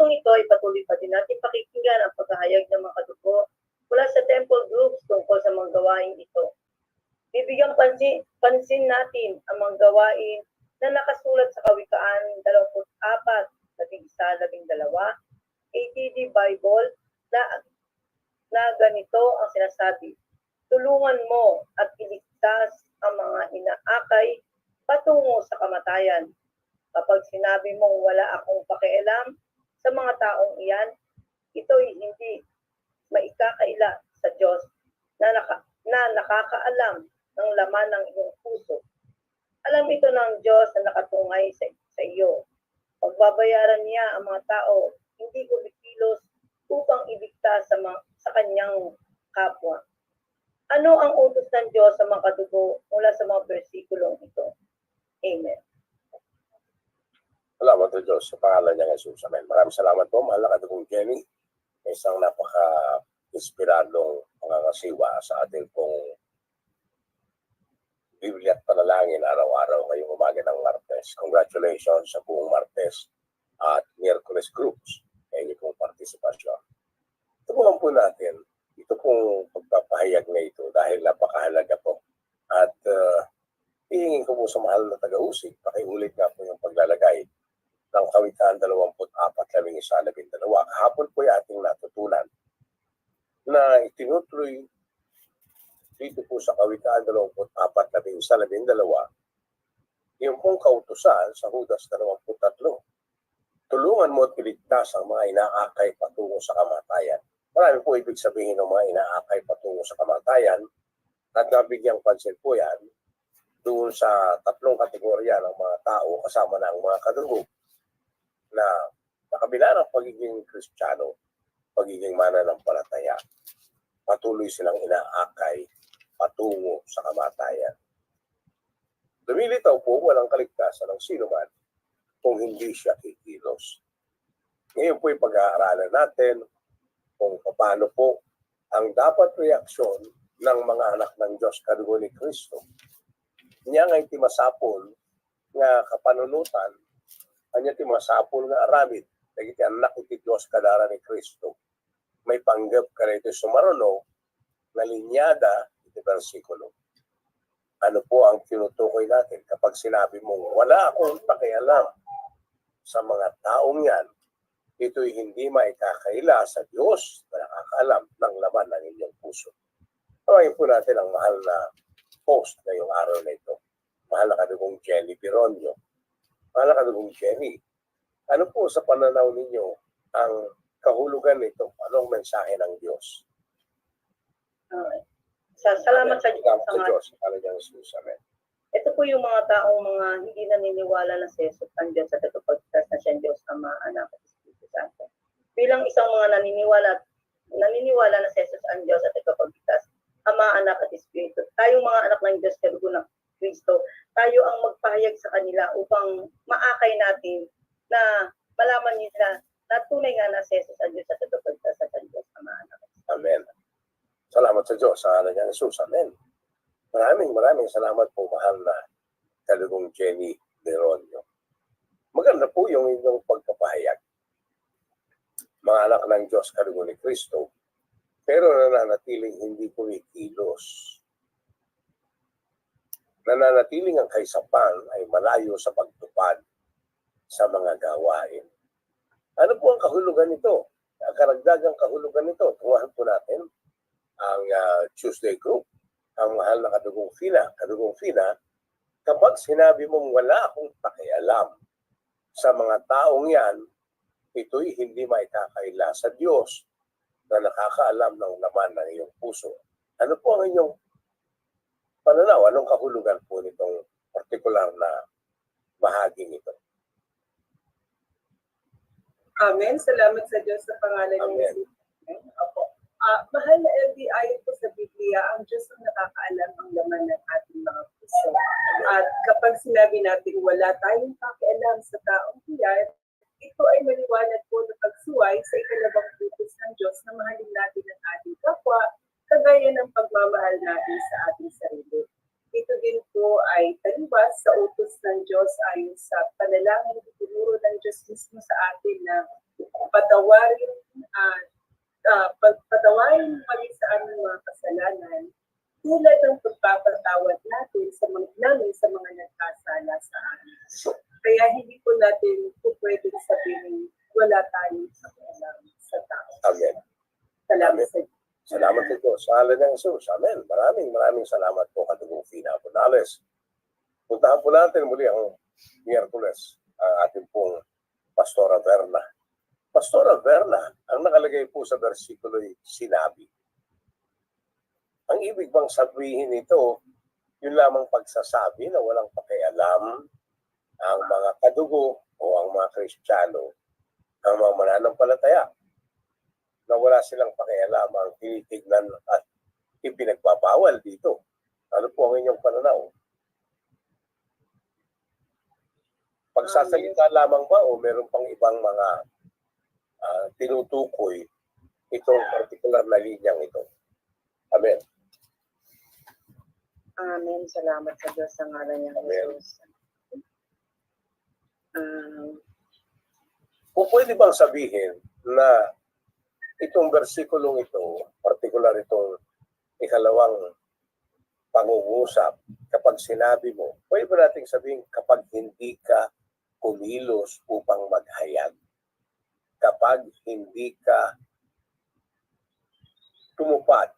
puntong ito ay patuloy pa din natin pakikinggan ang paghahayag ng mga kadugo mula sa temple groups tungkol sa mga gawain ito. Bibigyan pansin, pansin natin ang mga gawain na nakasulat sa Kawikaan 24, 11, 12, ATD Bible na, na ganito ang sinasabi. Tulungan mo at iligtas ang mga inaakay patungo sa kamatayan. Kapag sinabi mong wala akong pakialam sa mga taong iyan, ito'y hindi maikakaila sa Diyos na, naka, na nakakaalam ng laman ng iyong puso. Alam ito ng Diyos na nakatungay sa, sa iyo. Pagbabayaran niya ang mga tao, hindi kumikilos upang iligtas sa, mga, sa kanyang kapwa. Ano ang utos ng Diyos sa mga kadugo mula sa mga bersikulong ito? Amen. Salamat sa Diyos sa pangalan niya Jesus. Amen. Maraming salamat po, mahal na kadugong Jenny. Isang napaka-inspiradong pangangasiwa sa ating pong Biblia at panalangin araw-araw ngayong umaga ng Martes. Congratulations sa buong Martes at Miyerkules groups sa inyong pong partisipasyon. Tubuhan po natin ito pong pagpapahayag na ito dahil napakahalaga po. At uh, hihingin ko po sa mahal na taga-usig, pakiulit nga po yung paglalagay ng Kawikaan 24, 11, 12. Kahapon po yung ating natutunan na itinutuloy dito po sa Kawikaan 24, 11, 12, yung pong kautusan sa Hudas 23. Tulungan mo at iligtas ang mga inaakay patungo sa kamatayan. Marami po ibig sabihin ng mga inaakay patungo sa kamatayan at nabigyang pansin po yan doon sa tatlong kategorya ng mga tao kasama ang mga kadugo na sa kabila ng pagiging kristyano, pagiging mananampalataya, patuloy silang inaakay patungo sa kamatayan. Lumilitaw po walang kaligtasan ng sino man kung hindi siya kikilos. Ngayon po pag-aaralan natin kung paano po ang dapat reaksyon ng mga anak ng Diyos kadugo ni Kristo. Niya nga timasapol nga kapanunutan, kanya timasapol nga aramid, nagiti anak iti Diyos kadara ni Kristo. May panggap ka rito sumaruno na linyada iti versikulo. Ano po ang tinutukoy natin kapag sinabi mong wala akong pakialam sa mga taong yan, ito'y hindi maikakaila sa Diyos na nakakaalam ng laman ng inyong puso. Tawain po natin ang mahal na host ngayong araw na ito. Mahal na kadugong Jenny Pironio. Kadugong Jenny. Ano po sa pananaw ninyo ang kahulugan nito? Anong mensahe ng Diyos? Uh, sa, salamat sa Diyos. Salamat Sa sa mga, Diyos. Niya Jesus? Amen. ito po yung mga taong mga hindi naniniwala na si Jesus ang Diyos at pagkas na siya ang Diyos Ama, Anak at Espiritu Santo. Bilang isang mga naniniwala naniniwala na si Jesus ang Diyos at ikapagligtas, Ama, Anak at Espiritu. Tayong mga anak ng Diyos, kadugo ng Kristo, tayo ang magpahayag sa kanila upang maakay natin na malaman nila na tunay nga na si Jesus ang Diyos at at ang Diyos, Ama. Amen. Salamat sa Diyos. Sa ano niya Jesus. Amen. Maraming maraming salamat po mahal na kalugong Jenny Deronio. Maganda po yung inyong pagpapahayag. Mga anak ng Diyos, kalugo ni Kristo, pero nananatiling hindi kumikilos. Nananatiling ang kaisapan ay malayo sa pagtupad sa mga gawain. Ano po ang kahulugan nito? Ang karagdagang kahulugan nito, tungahan po natin ang uh, Tuesday group, ang mahal na kadugong Fina. Kadugong Fina, kapag sinabi mong wala akong pakialam sa mga taong yan, ito'y hindi maikakaila sa Diyos na nakakaalam ng laman ng iyong puso. Ano po ang inyong pananaw? Anong kahulugan po nitong partikular na bahaging ito? Amen. Salamat sa Diyos sa pangalan ni. Jesus. Opo. Ah, mahal na LD, ayon po sa Biblia, ang Diyos ang nakakaalam ang laman ng ating mga puso. At kapag sinabi natin wala tayong pakialam sa taong iyan, ito ay maliwanag po na pagsuway sa ikalabang tutos ng Diyos na mahalin natin ang ating kapwa, kagaya ng pagmamahal natin sa ating sarili. Ito din po ay talibas sa utos ng Diyos ayon sa panalangin na tinuro ng Diyos mismo sa atin na patawarin, ah, ah, pagpatawarin kami sa aming mga kasalanan tulad ng pagpapatawad natin sa mga namin sa mga nagkasala sa amin. Kaya hindi po natin po pwedeng sabihin wala tayong pakialam sa tao. Amen. Salamat sa Diyos. Salamat po Diyos. Sa ngalan ng Jesus. Amen. Maraming maraming salamat po kadugong Fina Bonales. Puntahan po natin muli ang Miyerkules ang ating pong Pastora Verna. Pastora Verna, ang nakalagay po sa versikulo ay sinabi. Ang ibig bang sabihin nito, yun lamang pagsasabi na walang pakialam ang mga kadugo o ang mga Kristiyano, ang mga mananampalataya na wala silang pakialam ang tinitignan at ipinagbabawal dito. Ano po ang inyong pananaw? Pagsasalita lamang ba o meron pang ibang mga ah, tinutukoy itong particular na linyang ito? Amen. Amen. Salamat sa Diyos sa ngalan niya. Jesus. Um, Kung pwede bang sabihin na itong versikulong ito, particular itong ikalawang pangungusap, kapag sinabi mo, pwede ba nating sabihin kapag hindi ka kumilos upang maghayag, kapag hindi ka tumupad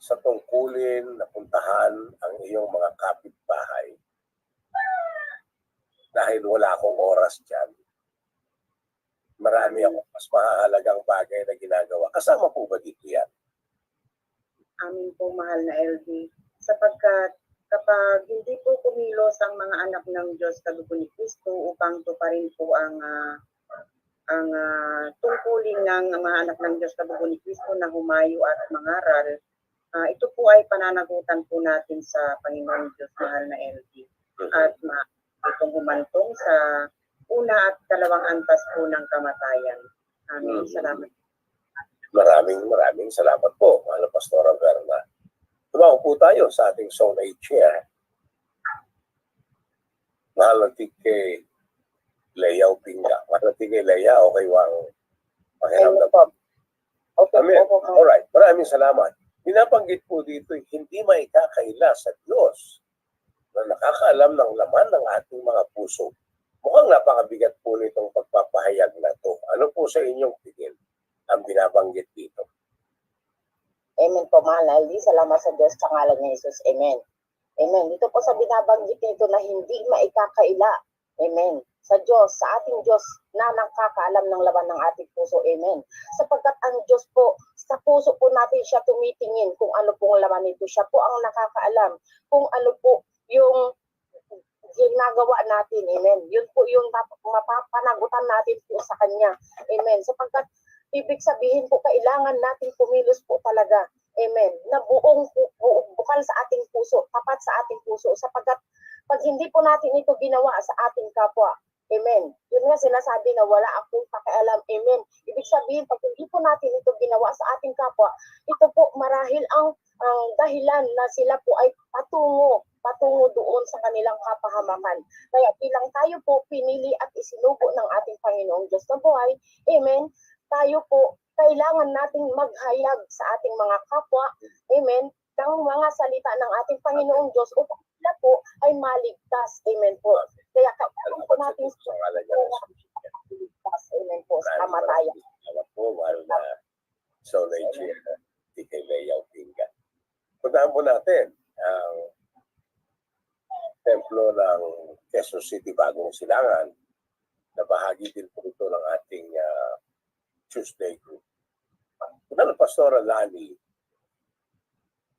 sa tungkulin na puntahan ang iyong mga kapitbahay dahil wala akong oras dyan. Marami akong mas mahalagang bagay na ginagawa. Kasama po ba dito yan? amin po mahal na LD. Sapagkat kapag hindi po kumilos ang mga anak ng Diyos sa dugo ni Kristo upang tuparin po ang ah, ang ah, tungkulin ng mga anak ng Diyos sa dugo ni Kristo na humayo at mangaral, ah, ito po ay pananagutan po natin sa Panginoon Diyos mahal na LD. At ma itong humantong sa una at dalawang antas po ng kamatayan. Amen. Mhm. Salamat. Maraming maraming salamat po, mahal Pastora Verna. Tumawag po tayo sa ating Zone 8 chair. Mahal natin kay Leyaw Pinga. Mahal natin kay Leia o kay Wang Pakiramdam. Okay, Amen. opo, ma'am. Alright, maraming salamat. Pinapanggit po dito, hindi maikakaila sa Diyos na nakakaalam ng laman ng ating mga puso. Mukhang napakabigat po nitong pagpapahayag na to. Ano po sa inyong tingin ang binabanggit dito? Amen po, mahal. Salamat sa Diyos sa ngalan ni Jesus. Amen. Amen. Dito po sa binabanggit nito na hindi maikakaila. Amen. Sa Diyos, sa ating Diyos na nakakaalam ng laban ng ating puso. Amen. Sapagkat ang Diyos po, sa puso po natin siya tumitingin kung ano pong laman nito. Siya po ang nakakaalam kung ano po yung ginagawa natin. Amen. Yun po yung mapapanagutan natin po sa Kanya. Amen. Sapagkat ibig sabihin po kailangan nating kumilos po talaga. Amen. Na buong, buong bukal sa ating puso, tapat sa ating puso sapagkat pag hindi po natin ito ginawa sa ating kapwa, Amen. Yun nga sinasabi na wala akong pakialam. Amen. Ibig sabihin, pag hindi po natin ito ginawa sa ating kapwa, ito po marahil ang, ang dahilan na sila po ay patungo, patungo doon sa kanilang kapahamakan. Kaya bilang tayo po pinili at isinugo ng ating Panginoong Diyos na buhay, Amen, tayo po kailangan nating maghayag sa ating mga kapwa, Amen, ng mga salita ng ating Panginoong Diyos upang sila po ay maligtas. Amen po. Kaya kailangan po natin sa maligtas. Amen po. Sa kamatayan. po, mahal na Zone 8 chair. Di kay Leyaw Pinga. Puntahan po natin ang templo ng Quezon City Bagong Silangan na bahagi din po ito ng ating ah, Tuesday group. Kunang Pastora Lani,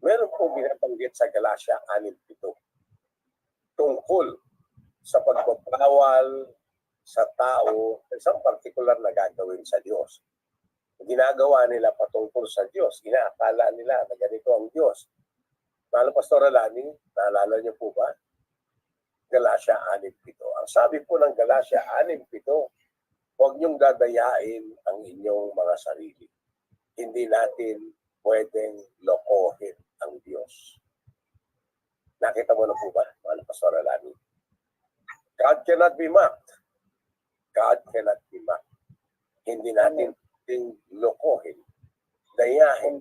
meron po binabanggit sa Galatia 6.7 tungkol sa pagbabawal sa tao sa isang partikular na gagawin sa Diyos. Ginagawa nila patungkol sa Diyos. Inaakala nila na ganito ang Diyos. Mahal Pastora Lani, naalala niyo po ba? Galatia 6.7. Ang sabi po ng Galatia 6.7, huwag niyong dadayain ang inyong mga sarili. Hindi natin pwedeng lokohin ang Diyos. Nakita mo na po ba, na Pastora Lani? God cannot be mocked. God cannot be mocked. Hindi natin ting lokohin, dayahin,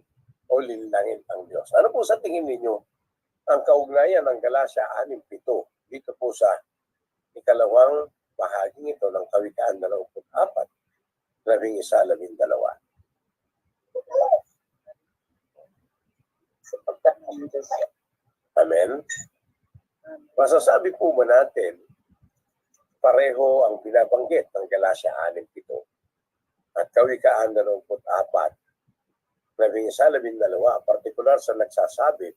o linlangin ang Diyos. Ano po sa tingin ninyo ang kaugnayan ng Galacia 6.7 dito po sa ikalawang bahaging ito ng Kawikaan 24, labing isa, labing dalawa. Amen? Masasabi po ba natin, pareho ang binabanggit ng Galacia 6.7 at Kawikaan 24, labing isa, labing dalawa, partikular sa nagsasabi,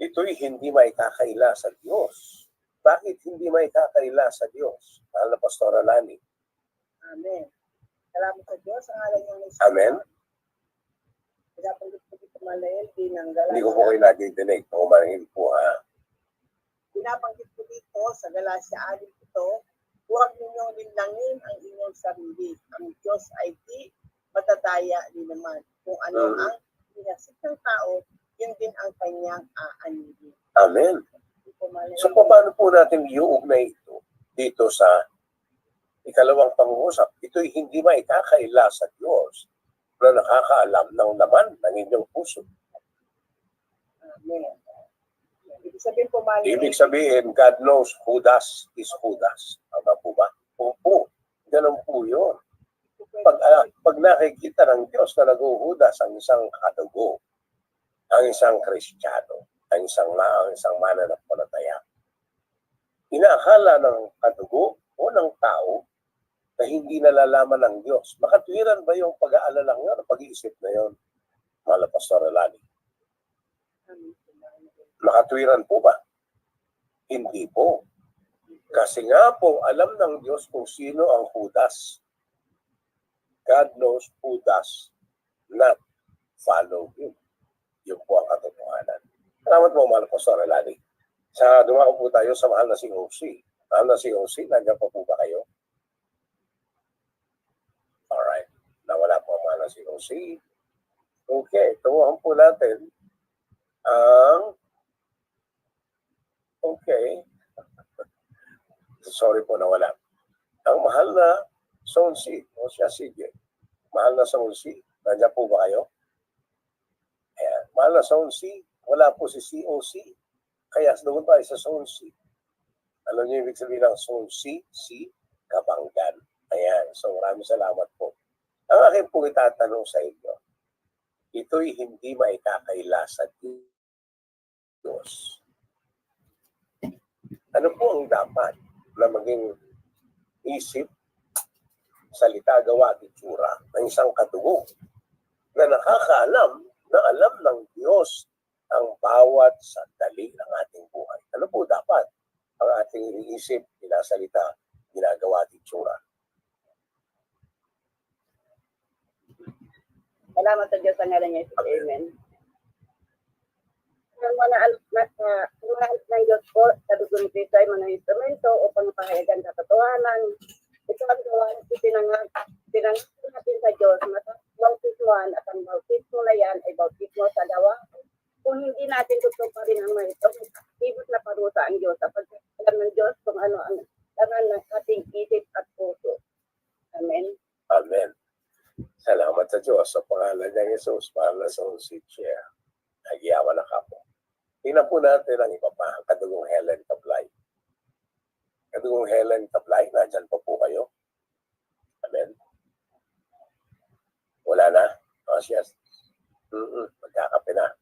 ito'y hindi maikakaila sa Diyos. Bakit hindi maikakaila sa Diyos? Mahal na Pastora Lani. Amen. Salamat sa Diyos ang ngalan niya ni Amen? Pinapanggit ko dito Malael, ng Hindi ko po kayo nadidinig. Umarangin po ha. Pinapanggit ko dito sa Galacia 6 ito, huwag ninyong linlangin ang inyong sarili. Ang Diyos ay di matataya din naman. Kung ano Mm. ang pinasik ng tao, yun din ang kanyang aaninin. Amen. So paano po natin iuugnay ito dito sa ikalawang pangusap? Ito'y hindi maikakaila sa Diyos na nakakaalam ng laman ng inyong puso. Amen. Ibig sabihin po, malayo. Ibig sabihin, God knows who does is who does. Tama po ba? Opo. Ganun po yun. Pag, ah, pag nakikita ng Diyos na naguhudas ang isang katugo, ang isang kristyano, ang isang ma, ang isang mananampalataya, inaakala ng katugo o ng tao na hindi nalalaman ng Diyos. Makatwiran ba yung pag-aalala ngayon, pag-iisip na yun? Mala Pastor Alani. Makatwiran po ba? Hindi po. Kasi nga po, alam ng Diyos kung sino ang Judas. God knows who does not follow Him. Yun po ang katotohanan. Salamat po, mahal Pastor Alani. Sa dumako po tayo sa mahal na si Osi. Mahal na si Osi, nandiyan pa po ba kayo? Alright. Nawala po ang mahal na si Osi. Okay, tunguhan po natin ang Okay. Sorry po nawala. Ang mahal na Sonsi, o siya sige. Mahal na Sonsi, nandiyan po ba kayo? Ayan. Mahal na Sonsi, wala po si COC. Kaya doon tayo sa Sonsi. Alam niyo ibig sabihin ng Sonsi? Si Kabanggan. Ayan. So maraming salamat po. Ang akin po itatanong sa inyo, ito'y hindi maikakaila sa Diyos. Ano po ang dapat na maging isip, salita, gawa, itsura ng isang katugo na nakakaalam na alam ng Diyos bawat sandali ng ating buhay. Ano po dapat ang ating iniisip, pinasalita, ginagawa at itsura? Salamat sa Diyos ang ngalan niya. Amen. Ang mga anak na mga anak ng Diyos po, sa dugo ni Kristo ay mga instrumento upang mapahayagan sa katotohanan. Ito ang gawain na pinangat, pinangat natin sa Diyos na sa bautismuhan at ang bautismo na yan ay bautismo sa dawa. Kung hindi natin tutuparin ang mga ito, ibig na parusa ang Diyos sapagkat alam ng Diyos kung ano ang laman ng ating isip at puso. Amen. Amen. Salamat sa Diyos sa pangalan ng Jesus, pangalan sa si Chair. Nagyawa na ka po. Tingnan po natin ang iba pa, ang kadugong Helen Tablay. Kadugong Helen Tablay, nandyan pa po kayo. Amen. Wala na? Oh, yes. Mm-mm, magkakape na.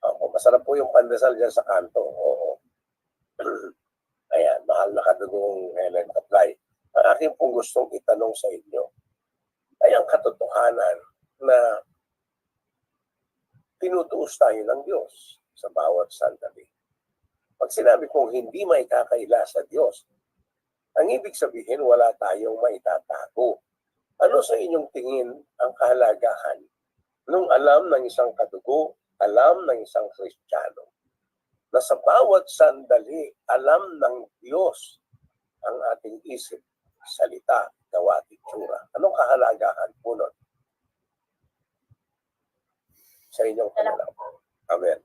Ako, masarap po yung pandesal dyan sa kanto. Oo. Ayan, mahal na kadugong Helen Tablay. Ang aking pong gustong itanong sa inyo, ay ang katotohanan na tinutuos tayo ng Diyos sa bawat sandali. Pag sinabi kong hindi maikakaila sa Diyos, ang ibig sabihin wala tayong maitatago. Ano sa inyong tingin ang kahalagahan nung alam ng isang kadugo, alam ng isang Kristiyano, na sa bawat sandali alam ng Diyos ang ating isip, salita, gawa at itsura. Anong kahalagahan po nun? Sa inyong pananaw. Amen.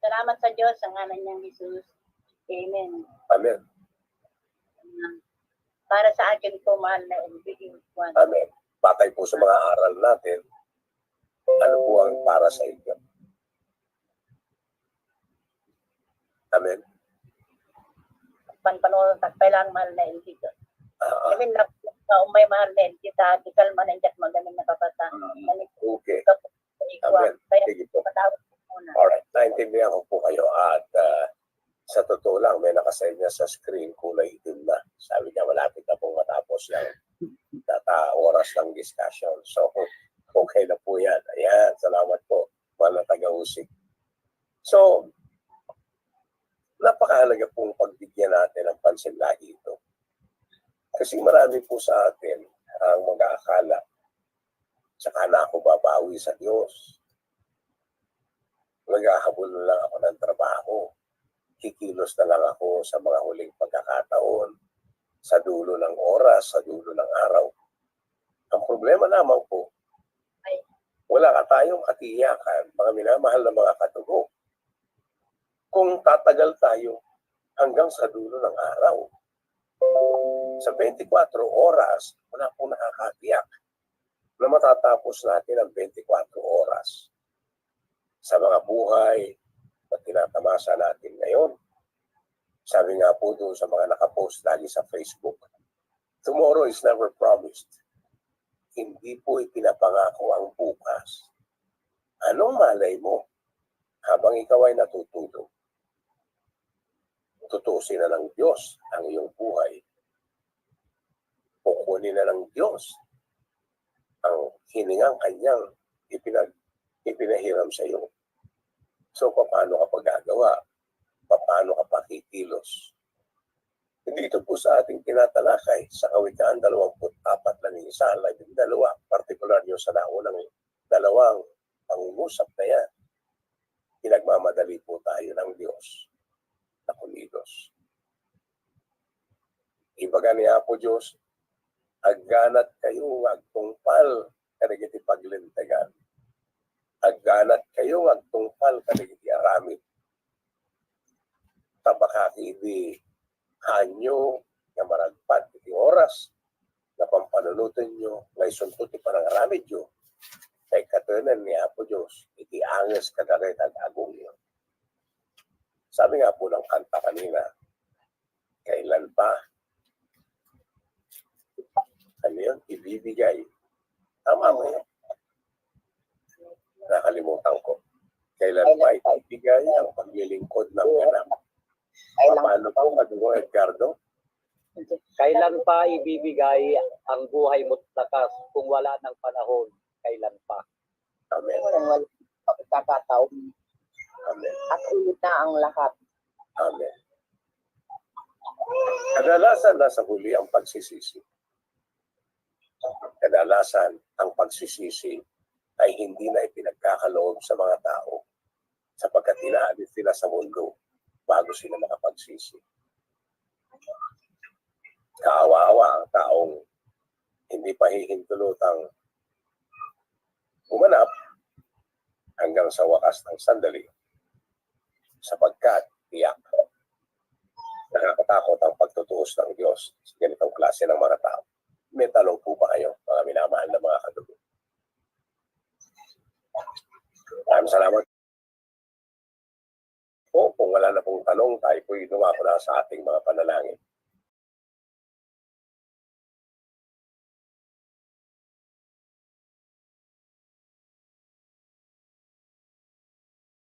Salamat sa Diyos sa ngalan niyang Jesus. Amen. Amen. Para sa akin po, mahal na Juan. Amen. Batay po sa mga aral natin, ano po ang para sa inyo. Amen. Panpanulong takpay lang mahal na LB. Ah, Kami na na umay mahal na LB, ta tikal man ang magaling na kapata. Manik okay. ka Amen. Sige po. ko. Alright. Naintindihan ko po kayo at ah, sa totoo lang, may nakasenya sa screen kulay itim na. Sabi niya, malapit na pong matapos yung data oras ng discussion. So, okay na po yan. Ayan, salamat po. Mga taga-usik. So, napakahalaga pong pagbigyan natin ng pansin lagi ito. Kasi marami po sa atin ang mag-aakala, saka na ako babawi sa Diyos. Naghahabol na lang ako ng trabaho. Kikilos na lang ako sa mga huling pagkakataon, sa dulo ng oras, sa dulo ng araw. Ang problema naman po. Wala ka tayong katiyakan, mga minamahal na mga katugo. Kung tatagal tayo hanggang sa dulo ng araw, sa 24 oras, wala pong nakakatiyak na matatapos natin ang 24 oras sa mga buhay na tinatamasa natin ngayon. Sabi nga po doon sa mga nakapost lagi sa Facebook, tomorrow is never promised. Hindi po ipinapangako ang bukas. Anong malay mo habang ikaw ay natutulog? Tutusin na ng Diyos ang iyong buhay. Kukunin na ng Diyos ang hiningang kanyang ipinag, ipinahiram sa iyo. So, paano ka paggagawa? Paano ka pakikilos? Dito po sa ating tinatalakay sa Kawikaan 24 lang isa, labing dalawa, partikular yung sa naunang dalawang pangungusap na yan. Pinagmamadali po tayo ng Diyos na kumilos. Ibaga niya po Diyos, agganat kayo agtungpal kanagiti paglintagan. Agganat kayo agtungpal kanagiti aramid. Tabakaki di hanyo nga maragpat iti oras na pampanunutan nyo nga isuntot ti panangaramid nyo kay katunan ni Apo Diyos iti anges kadaret ag agong nyo. Sabi nga po ng kanta kanina, kailan pa ano yun, ibibigay. Tama mo yun. Nakalimutan ko. Kailan pa ibibigay ang paglilingkod ng anak? Kailan Paano po, Madugo Edgardo? Kailan pa ibibigay ang buhay mo't lakas kung wala ng panahon? Kailan pa? Amen. kung wala pagkakataon Amen. at ulit na ang lahat. Amen. Kadalasan nasa huli ang pagsisisi. Kadalasan ang pagsisisi ay hindi na ipinagkakaloob sa mga tao sapagkat inaalis sila sa mundo bago sila makapagsisi. Kaawa-awa ang taong hindi pa hihintulutang umanap hanggang sa wakas ng sandali sapagkat tiyak nakakatakot ang pagtutuos ng Diyos sa ganitong klase ng mga tao. May tanong po ba kayo, mga minamahal na mga kadugo? Maraming salamat po. Kung wala na pong tanong, tayo po dumako na sa ating mga panalangin.